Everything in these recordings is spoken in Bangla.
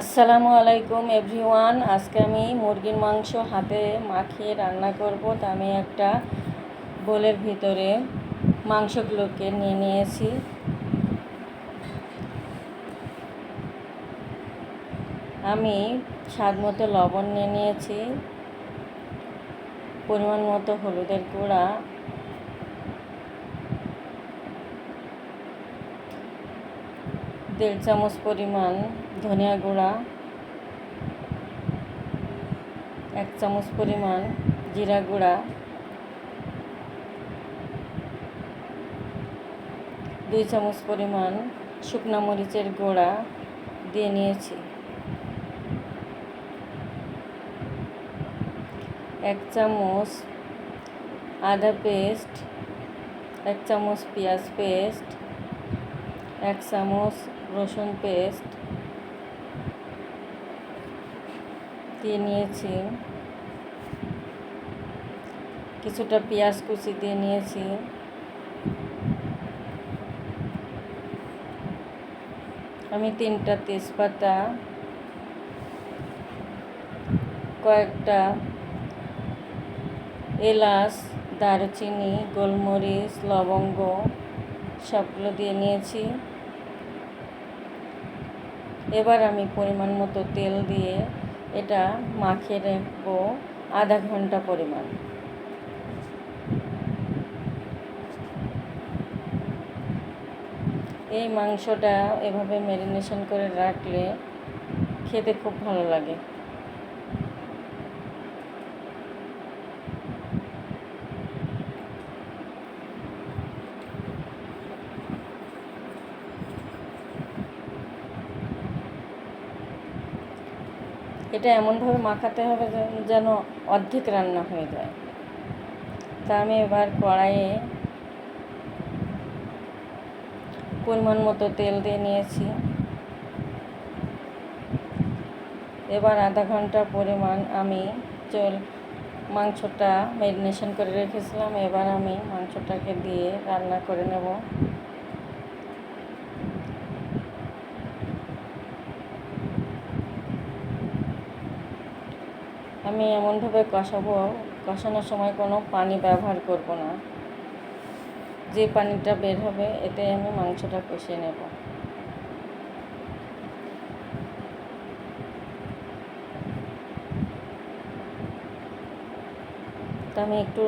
আসসালামু আলাইকুম, এভরিওয়ান। আজকে আমি মুরগির মাংস হাতে মাখিয়ে রান্না করব। তা আমি একটা বোলের ভিতরে মাংসগুলোকে নিয়ে নিয়েছি। আমি স্বাদ মতো লবণ নিয়ে নিয়েছি। পরিমাণ মতো হলুদের গুঁড়া। দেড় চামচ পরিমাণ ধনিয়া গুঁড়া, এক চামচ পরিমাণ জিরা গুঁড়া, দুই চামচ পরিমাণ শুকনো মরিচের গুঁড়া দিয়ে নিয়েছি। এক চামচ আদা পেস্ট, এক চামচ পেঁয়াজ পেস্ট এক চামচ রসুন পেস্ট দিয়ে নিয়েছি। কিছুটা পেঁয়াজ কুচি দিয়ে নিয়েছি। আমি তিনটা তেজপাতা, কয়েকটা এলাচ, দারুচিনি, গোলমরিচ, লবঙ্গ সবগুলো দিয়ে নিয়েছি। এবার আমি পরিমাণ মতো তেল দিয়ে এটা মাখিয়ে রাখব আধা ঘণ্টা পরিমাণ। এই মাংসটা এভাবে ম্যারিনেশন করে রাখলে খেতে খুব ভালো লাগে। এটা এমনভাবে মাখাতে হবে যেন অর্ধেক রান্না হয়ে যায়। তা আমি এবার কড়াইয়ে পরিমাণ মতো তেল দিয়ে নিয়েছি। এবার আধা ঘণ্টা পরিমাণ আমি চল মাংসটা ম্যারিনেশন করে রেখেছিলাম। এবার আমি মাংসটাকে দিয়ে রান্না করে নেব। আমি এমনভাবে কষাবো, কষানোর সময় কোনো পানি ব্যবহার করব না। যে পানিটা বের হবে, এতে আমি মাংসটা কষিয়ে নেব। আমি একটু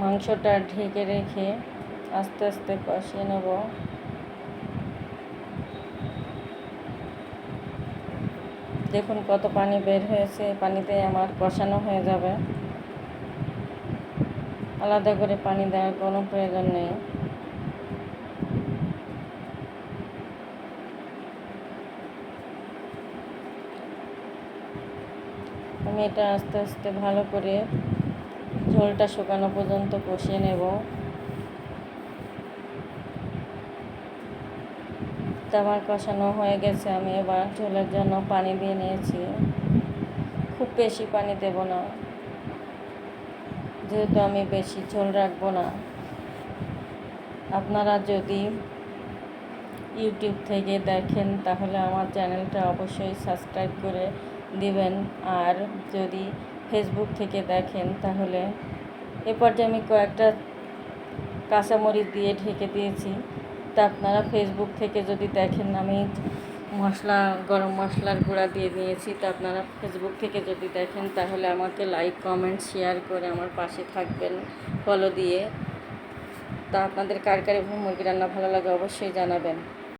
মাংসটা ঢেকে রেখে আস্তে আস্তে কষিয়ে নেব। দেখুন কত পানি বের হয়েছে, পানিতে আমার কষানো হয়ে যাবে। আলাদা করে পানি দেওয়ার কোনো প্রয়োজন নেই। আমি এটা আস্তে আস্তে ভালো করে ঝোলটা শুকানো পর্যন্ত কষিয়ে নেব। আমার কষানো হয়ে গেছে, আমি এবার ঝোলের জন্য পানি দিয়ে নিয়েছি। খুব বেশি পানি দেব না, যেহেতু আমি বেশি ঝোল রাখব না। আপনারা যদি ইউটিউব থেকে দেখেন, তাহলে আমার চ্যানেলটা অবশ্যই সাবস্ক্রাইব করে দিবেন। আর যদি ফেসবুক থেকে দেখেন, তাহলে এ পর্যায়ে আমি কয়েকটা কাঁচামরিচ দিয়ে ঢেকে দিয়েছি। তা আপনারা ফেসবুক থেকে যদি দেখেন, আমি মশলা, গরম মশলার গুঁড়া দিয়ে নিয়েছি তা আপনারা ফেসবুক থেকে যদি দেখেন, তাহলে আমাকে লাইক কমেন্ট শেয়ার করে আমার পাশে থাকবেন ফলো দিয়ে। তা আপনাদের কার কার মুরগি রান্না ভালো লাগে অবশ্যই জানাবেন।